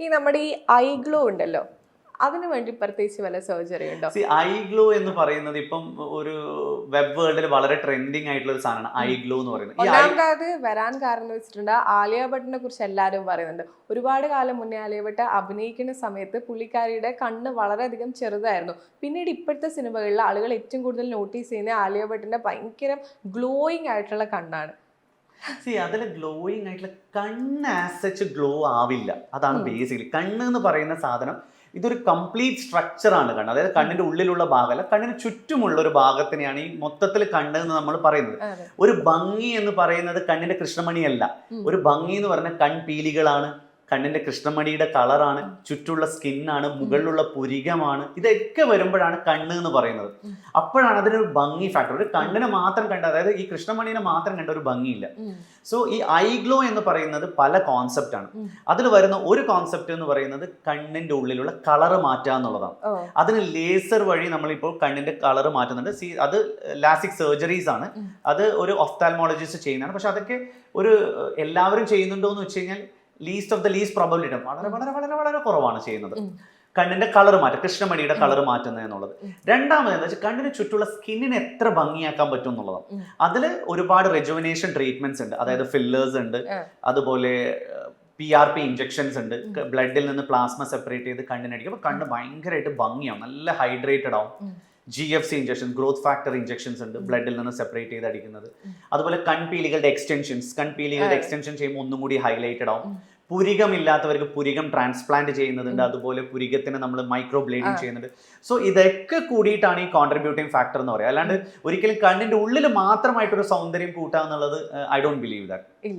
ഈ നമ്മുടെ ഈ ഐ ഗ്ലോ ഉണ്ടല്ലോ അതിനു വേണ്ടി പ്രത്യേകിച്ച് വല്ല സർജറി ഉണ്ടോ? ഐ ഗ്ലോ എന്ന് പറയുന്നത് ഇപ്പം ഒരു വെബ് വേൾഡിൽ വളരെ ട്രെൻഡിങ് ആയിട്ടുള്ള ഒരു സാധനമാണ് ഐ ഗ്ലോ എന്ന് പറയുന്നത്. ഒന്നാമതായത് വരാൻ കാരണം വെച്ചിട്ടുണ്ട് ആലിയ ഭട്ടിനെ കുറിച്ച് എല്ലാവരും പറയുന്നുണ്ട്. ഒരുപാട് കാലം മുന്നേ ആലിയ ഭട്ട് അഭിനയിക്കുന്ന സമയത്ത് പുള്ളിക്കാരിയുടെ കണ്ണ് വളരെയധികം ചെറുതായിരുന്നു. പിന്നീട് ഇപ്പോഴത്തെ സിനിമകളിൽ ആളുകൾ ഏറ്റവും കൂടുതൽ നോട്ടീസ് ചെയ്യുന്ന ആലിയ ഭട്ടിന്റെ ഭയങ്കര ഗ്ലോയിങ് ആയിട്ടുള്ള കണ്ണാണ്. സി അതിൽ ഗ്ലോയിങ് ആയിട്ടുള്ള കണ്ണ് ആസ് സച്ച് ഗ്ലോ ആവില്ല. അതാണ് ബേസിക്കലി കണ്ണ് എന്ന് പറയുന്ന സാധനം ഇതൊരു കംപ്ലീറ്റ് സ്ട്രക്ചർ ആണ് കണ്ണ്. അതായത് കണ്ണിന്റെ ഉള്ളിലുള്ള ഭാഗമല്ല കണ്ണിന് ചുറ്റുമുള്ള ഒരു ഭാഗത്തിനെയാണ് ഈ മൊത്തത്തിൽ കണ്ണ് എന്ന് നമ്മൾ പറയുന്നത്. ഒരു ഭംഗി എന്ന് പറയുന്നത് കണ്ണിന്റെ കൃഷ്ണമണിയല്ല. ഒരു ഭംഗി എന്ന് പറഞ്ഞ കൺപീലികളാണ്. കണ്ണിന്റെ കൃഷ്ണമണിയുടെ കളറാണ് ചുറ്റുള്ള സ്കിന്നാണ് മുകളിലുള്ള പുരികമാണ് ഇതൊക്കെ വരുമ്പോഴാണ് കണ്ണ് എന്ന് പറയുന്നത്. അപ്പോഴാണ് അതിനൊരു ഭംഗി ഫാക്ടർ ഒരു കണ്ണിനെ മാത്രം കണ്ട അതായത് ഈ കൃഷ്ണമണിനെ മാത്രം കണ്ട ഒരു ഭംഗിയില്ല. സോ ഈ ഐ ഗ്ലോ എന്ന് പറയുന്നത് പല കോൺസെപ്റ്റ് ആണ്. അതിൽ വരുന്ന ഒരു കോൺസെപ്റ്റ് എന്ന് പറയുന്നത് കണ്ണിന്റെ ഉള്ളിലുള്ള കളറ് മാറ്റുക എന്നുള്ളതാണ്. അതിന് ലേസർ വഴി നമ്മളിപ്പോൾ കണ്ണിന്റെ കളർ മാറ്റുന്നുണ്ട്. സി അത് ലാസിക് സർജറീസ് ആണ്. അത് ഒരു ഒഫ്താൽമോളജിസ്റ്റ് ചെയ്യുന്നതാണ്. പക്ഷെ അതൊക്കെ ഒരു എല്ലാവരും ചെയ്യുന്നുണ്ടോ എന്ന് വെച്ച് കഴിഞ്ഞാൽ least of the least probability വളരെ വളരെ വളരെ വളരെ കുറവാണ് ചെയ്യുന്നത്. കണ്ണിന്റെ കളർ മാറ്റുക കൃഷ്ണമണിയുടെ കളർ മാറ്റുന്നത് എന്നുള്ളത്. രണ്ടാമത് എന്താ വെച്ചാൽ കണ്ണിന് ചുറ്റുള്ള സ്കിന്നിനെ എത്ര ഭംഗിയാക്കാൻ പറ്റും എന്നുള്ളതാണ്. അതിൽ ഒരുപാട് റെജുവിനേഷൻ ട്രീറ്റ്മെന്റ്സ് ഉണ്ട്. അതായത് ഫില്ലേഴ്സ് ഉണ്ട്. അതുപോലെ പി ആർ പി ഇഞ്ചക്ഷൻസ് ഉണ്ട്. ബ്ലഡിൽ നിന്ന് പ്ലാസ്മ സെപ്പറേറ്റ് ചെയ്ത് കണ്ണിനടിക്കും അപ്പോൾ കണ്ണ് ഭയങ്കരമായിട്ട് ഭംഗിയാവും. നല്ല ഹൈഡ്രേറ്റഡ് ആവും. G F C injection growth factor injections ഉണ്ട് ബ്ലഡിൽ നിന്ന് സെപ്പറേറ്റ് ചെയ്ത് അടിക്കുന്നത്. അതുപോലെ കൺപീലികളുടെ എക്സ്റ്റൻഷൻസ് കൺപീലികളുടെ. എക്സ്റ്റൻഷൻ ചെയ്യുമ്പോൾ ഒന്നും കൂടി ഹൈലൈറ്റഡ് ആവും. പുരികം ഇല്ലാത്തവർക്ക് പുരികം ട്രാൻസ്പ്ലാന്റ് ചെയ്യുന്നുണ്ട്. അതുപോലെ പുരികത്തിന് നമ്മൾ മൈക്രോ ബ്ലേഡിങ് ചെയ്യുന്നുണ്ട്. സോ ഇതൊക്കെ കൂടിയിട്ടാണ് ഈ കോൺട്രിബ്യൂട്ടിംഗ് ഫാക്ടർ എന്ന് പറയുക. അല്ലാണ്ട് ഒരിക്കലും കണ്ണിന്റെ ഉള്ളിൽ മാത്രമായിട്ടൊരു സൗന്ദര്യം കൂട്ടുക എന്നുള്ളത് ഐ ഡോണ്ട് ബിലീവ് ദാറ്റ്